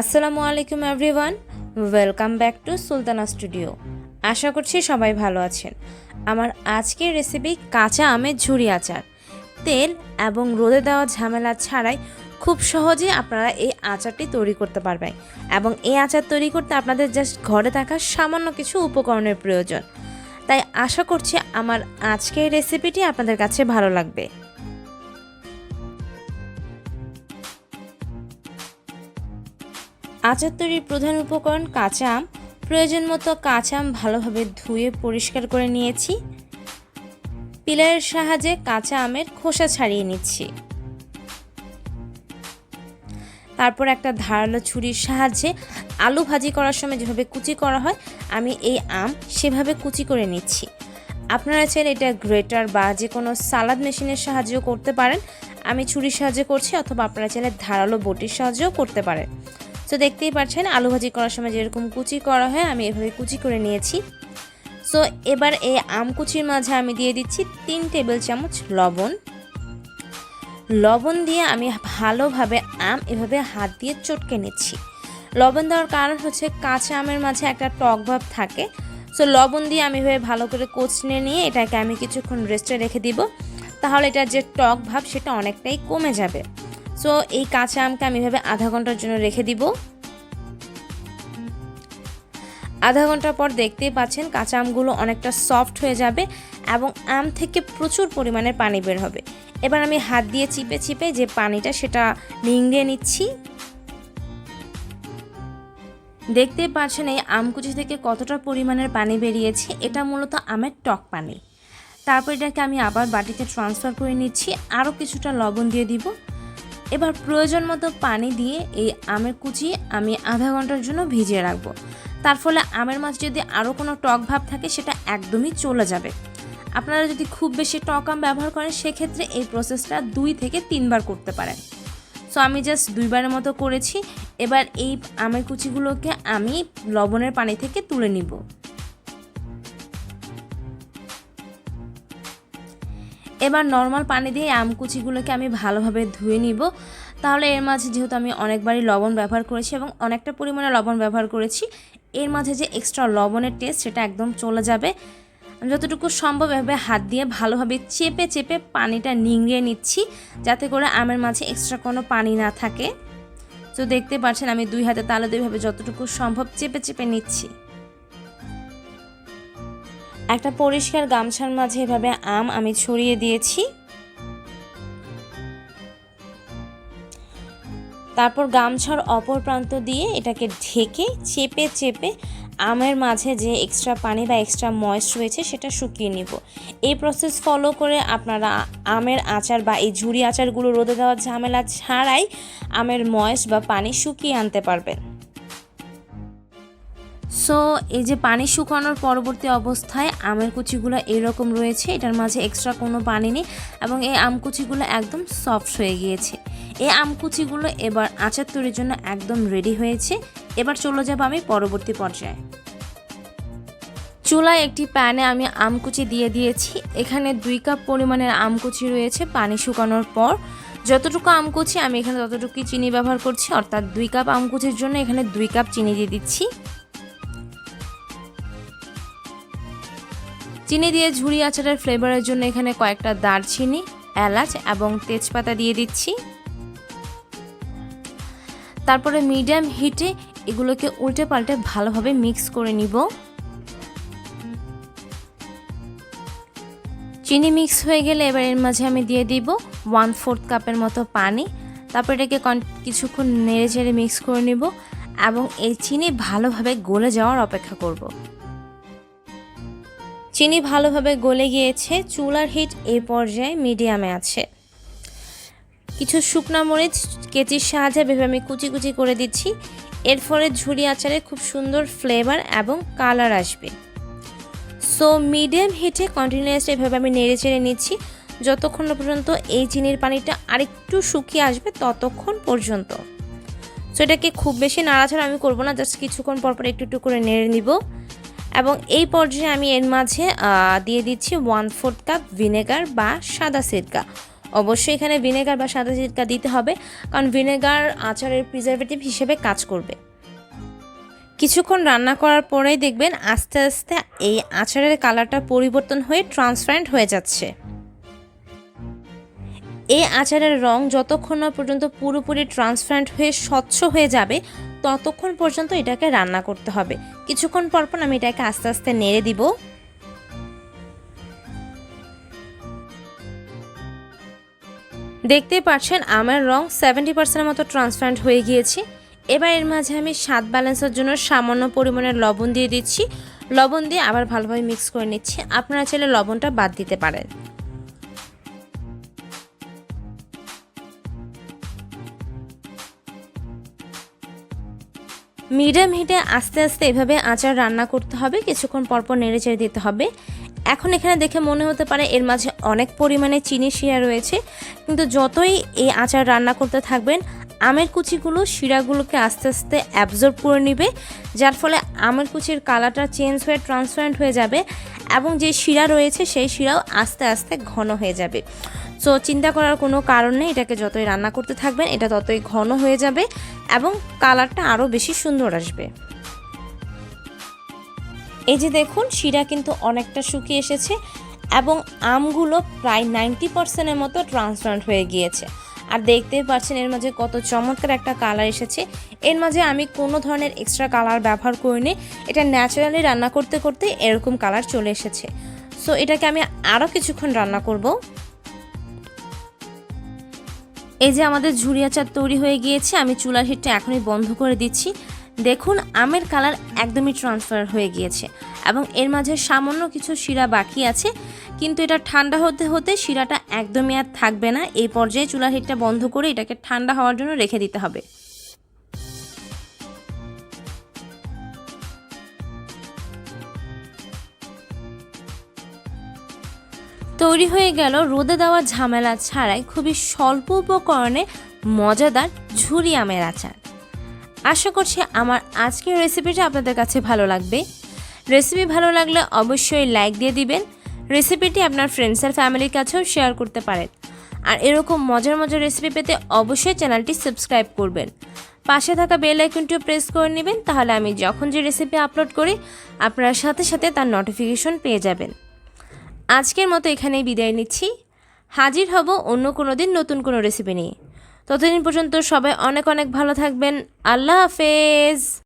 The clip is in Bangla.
আসসালামু আলাইকুম everyone, welcome back to Sultana studio. আশা করছি সবাই ভালো আছেন। আমার আজকের রেসিপি কাঁচা আমের ঝুরি আচার। তেল এবং রোদে দেওয়া ঝামেলা ছাড়াই খুব সহজে আপনারা এই আচারটি তৈরি করতে পারবেন এবং এই আচার তৈরি করতে আপনাদের জাস্ট ঘরে থাকা সামান্য কিছু উপকরণের প্রয়োজন। তাই আশা করছি আমার আজকের রেসিপিটি আপনাদের কাছে ভালো লাগবে। আচার তৈরির প্রধান উপকরণ কাঁচা আম। প্রয়োজন মতো কাঁচা আম ভালোভাবে ধুয়ে পরিষ্কার করে নিয়েছি। পিলারের সাহায্যে কাঁচা আমের খোসা ছাড়িয়ে নিচ্ছি। তারপর একটা ধারালো ছুরির সাহায্যে আলু ভাজি করার সময় যেভাবে কুচি করা হয়, আমি এই আম সেভাবে কুচি করে নিচ্ছি। আপনারা চাইলে এটা গ্রেটার বা যে কোনো সালাদ মেশিনের সাহায্যেও করতে পারেন। আমি ছুরির সাহায্যে করছি অথবা আপনারা চাইলে ধারালো বটির সাহায্যেও করতে পারেন। তো দেখতেই পাচ্ছেন আলু ভাজি করার সময় যেরকম কুচি করা হয়, আমি এভাবে কুচি করে নিয়েছি। সো এবার এই আম কুচির মাঝে আমি দিয়ে দিচ্ছি তিন টেবিল চামচ লবণ। লবণ দিয়ে আমি ভালোভাবে আম এভাবে হাত দিয়ে চটকে নিচ্ছি। লবণ দেওয়ার কারণ হচ্ছে কাঁচা আমের মাঝে একটা টক ভাব থাকে। সো লবণ দিয়ে আমি এভাবে ভালো করে কোচনে নিয়ে এটাকে আমি কিছুক্ষণ রেস্টে রেখে দিব। তাহলে এটার যে টক ভাব, সেটা অনেকটাই কমে যাবে। সো এই কাঁচা আমকে আমি এভাবে আধা ঘণ্টার জন্য রেখে দিব। আধা ঘণ্টা পর দেখতেই পাচ্ছেন কাঁচা আমগুলো অনেকটা সফট হয়ে যাবে এবং আম থেকে প্রচুর পরিমাণের পানি বের হবে। এবার আমি হাত দিয়ে চিপে চিপে যে পানিটা সেটা নিংড়িয়ে নিচ্ছি। দেখতেই পাচ্ছেন এই আমকুচি থেকে কতটা পরিমাণের পানি বেরিয়েছে, এটা মূলত আমের টক পানি। তারপর এটাকে আমি আবার বাটিতে ট্রান্সফার করে নিচ্ছি, আরও কিছুটা লবণ দিয়ে দিব। এবার প্রয়োজন মতো পানি দিয়ে এই আমের কুচি আমি আধা ঘণ্টার জন্য ভিজিয়ে রাখব। তার ফলে আমের মাছ যদি আরও কোনো টক ভাব থাকে, সেটা একদমই চলে যাবে। আপনারা যদি খুব বেশি টক আম ব্যবহার করেন, সেক্ষেত্রে এই প্রসেসটা দুই থেকে তিনবার করতে পারেন। সো আমি জাস্ট দুইবারের মতো করেছি। এবার এই আমের কুচিগুলোকে আমি লবণের পানি থেকে তুলে নিব। এবার নর্মাল পানি দিয়ে আম কুচিগুলোকে আমি ভালোভাবে ধুয়ে নিব। তাহলে এর মাঝে যেহেতু আমি অনেকবারই লবণ ব্যবহার করেছি এবং অনেকটা পরিমাণে লবণ ব্যবহার করেছি, এর মাঝে যে এক্সট্রা লবণের টেস্ট সেটা একদম চলে যাবে। যতটুকু সম্ভব এভাবে হাত দিয়ে ভালোভাবে চেপে চেপে পানিটা নিংড়িয়ে নিচ্ছি, যাতে করে আমের মাঝে এক্সট্রা কোনো পানি না থাকে। তো দেখতে পাচ্ছেন আমি দুই হাতে তালে দুইভাবে যতটুকু সম্ভব চেপে চেপে নিচ্ছি। একটা পরিষ্কার গামছার মাঝে এভাবে আম আমি ছড়িয়ে দিয়েছি। তারপর গামছার অপর প্রান্ত দিয়ে এটাকে ঢেকে চেপে চেপে আমের মাঝে যে এক্সট্রা পানি বা এক্সট্রা ময়েস্ট রয়েছে সেটা শুকিয়ে নিব। এই প্রসেস ফলো করে আপনারা আমের আচার বা এই ঝুড়ি আচারগুলো রোদে দেওয়ার ঝামেলা ছাড়াই আমের ময়েস্ট বা পানি শুকিয়ে আনতে পারবেন। সো এই যে পানি শুকানোর পরবর্তী অবস্থায় আমের কুচিগুলো এরকম রয়েছে, এটার মাঝে এক্সট্রা কোনো পানি নেই এবং এই আম কুচিগুলো একদম সফট হয়ে গিয়েছে। এই আম কুচিগুলো এবার আচার তৈরির জন্য একদম রেডি হয়েছে। এবার চলে যাব আমি পরবর্তী পর্যায়ে। চুলায় একটি প্যানে আমি আমকুচি দিয়ে দিয়েছি। এখানে দুই কাপ পরিমাণের আমকুচি রয়েছে পানি শুকানোর পর। যতটুকু আমকুচি আমি এখানে ততটুকুই চিনি ব্যবহার করছি, অর্থাৎ দুই কাপ আমকুচির জন্য এখানে দুই কাপ চিনি দিয়ে দিচ্ছি। চিনি দিয়ে ঝুড়ি আচারের ফ্লেভারের জন্য এখানে কয়েকটা দারচিনি, এলাচ এবং তেজপাতা দিয়ে দিচ্ছি। তারপরে মিডিয়াম হিটে এগুলোকে উল্টে পাল্টে ভালোভাবে মিক্স করে নিব। চিনি মিক্স হয়ে গেলে এবার এর মাঝে আমি দিয়ে দিব ওয়ান ফোর্থ কাপের মতো পানি। তারপর এটাকে কিছুক্ষণ নেড়ে চেড়ে মিক্স করে নিব এবং এই চিনি ভালোভাবে গলে যাওয়ার অপেক্ষা করব। চিনি ভালোভাবে গলে গিয়েছে চুলার হিট এই পর্যায়ে মিডিয়ামে আছে। কিছু শুকনা মরিচ, কেচির সাহায্যে ভেবে আমি কুচি কুচি করে দিচ্ছি। এর ফলে ঝুড়ি আচারে খুব সুন্দর ফ্লেভার এবং কালার আসবে। সো মিডিয়াম হিটে কন্টিনিউয়াসলি এভাবে আমি নেড়ে চেড়ে নিচ্ছি। যতক্ষণ না পর্যন্ত এই চিনির পানিটা আরেকটু শুকিয়ে আসবে, ততক্ষণ পর্যন্ত। সো এটাকে খুব বেশি নাড়াচাড়া আমি করব না জাস্ট কিছুক্ষণ পর পর একটু একটু করে নেড়ে নিব। এবং এই পর্যায়ে আমি এর মাঝে দিয়ে দিচ্ছি ওয়ান ফোর্থ কাপ ভিনেগার বা সাদা সিরকা। অবশ্যই এখানে ভিনেগার বা সাদা সিরকা দিতে হবে, কারণ ভিনেগার আচারের প্রিজারভেটিভ হিসেবে কাজ করবে। কিছুক্ষণ রান্না করার পরেই দেখবেন আস্তে আস্তে এই আচারের কালারটা পরিবর্তন হয়ে ট্রান্সপারেন্ট হয়ে যাচ্ছে। এই আচারের রং যতক্ষণ না পর্যন্ত পুরোপুরি ট্রান্সপারেন্ট হয়ে স্বচ্ছ হয়ে যাবে ততক্ষণ পর্যন্ত এটাকে রান্না করতে হবে। কিছুক্ষণ পর পর আমি এটাকে আস্তে আস্তে নেড়ে দিব। দেখতেই পাচ্ছেন আমার রং সেভেন্টি পার্সেন্টের মতো ট্রান্সপারেন্ট হয়ে গিয়েছে। এবার এর মাঝে আমি স্বাদ ব্যালেন্সের জন্য সামান্য পরিমাণের লবণ দিয়ে দিচ্ছি। লবণ দিয়ে আবার ভালোভাবে মিক্স করে নিচ্ছি। আপনারা চাইলে লবণটা বাদ দিতে পারেন। মিডিয়াম হিটে আস্তে আস্তে এভাবে আচার রান্না করতে হবে, কিছুক্ষণ পরপর নেড়ে চেড়ে দিতে হবে। এখন এখানে দেখে মনে হতে পারে এর মাঝে অনেক পরিমাণে চিনি শিরা রয়েছে, কিন্তু যতই এই আচার রান্না করতে থাকবেন, আমের কুচিগুলো শিরাগুলোকে আস্তে আস্তে অ্যাবজর্ব করে নেবে, যার ফলে আমের কুচির কালারটা চেঞ্জ হয়ে ট্রান্সপারেন্ট হয়ে যাবে এবং যে শিরা রয়েছে সেই শিরাও আস্তে আস্তে ঘন হয়ে যাবে। সো চিন্তা করার কোনো কারণ নেই, এটাকে যতই রান্না করতে থাকবেন, এটা ততই ঘন হয়ে যাবে এবং কালারটা আরও বেশি সুন্দর আসবে। এই যে দেখুন, শিরা কিন্তু অনেকটা শুকিয়ে এসেছে এবং আমগুলো প্রায় নাইনটি পার্সেন্টের মতো ট্রান্সপারেন্ট হয়ে গিয়েছে। আর দেখতেই পাচ্ছেন, এর মাঝে কত চমৎকার একটা কালার এসেছে। এর মাঝে আমি কোনো ধরনের এক্সট্রা কালার ব্যবহার করিনি, এটা ন্যাচারালি রান্না করতে করতে এরকম কালার চলে এসেছে। সো এটাকে আমি আরও কিছুক্ষণ রান্না করব। এই যে আমাদের ঝুরি আচার তৈরি হয়ে গিয়েছে, আমি চুলার হিটটা এখনই বন্ধ করে দিচ্ছি। দেখুন, আমের কালার একদমই ট্রান্সফার হয়ে গিয়েছে এবং এর মাঝে সামান্য কিছু শিরা বাকি আছে, কিন্তু এটা ঠান্ডা হতে হতে শিরাটা একদমই আর থাকবে না। এই পর্যায়ে চুলার হিটটা বন্ধ করে এটাকে ঠান্ডা হওয়ার জন্য রেখে দিতে হবে। তৈরি হয়ে গেল রোদে দেওয়া ঝামেলা ছাড়াই খুবই স্বল্প উপকরণে মজাদার ঝুরি আমের আচার। আশা করছি আমার আজকের রেসিপিটা আপনাদের কাছে ভালো লাগবে। রেসিপি ভালো লাগলে অবশ্যই লাইক দিয়ে দিবেন। রেসিপিটি আপনার ফ্রেন্ডস আর ফ্যামিলির কাছেও শেয়ার করতে পারেন। আর এরকম মজার মজার রেসিপি পেতে অবশ্যই চ্যানেলটি সাবস্ক্রাইব করবেন। পাশে থাকা বেল আইকনটিও প্রেস করে নেবেন, তাহলে আমি যখন যে রেসিপি আপলোড করি, আপনারা সাথে সাথে তার নোটিফিকেশন পেয়ে যাবেন। আজকের মতো এখানেই বিদায় নিচ্ছি। হাজির হব অন্য কোনো দিন নতুন কোনো রেসিপি নিয়ে। ততদিন পর্যন্ত সবাই অনেক অনেক ভালো থাকবেন। আল্লাহ হাফেজ।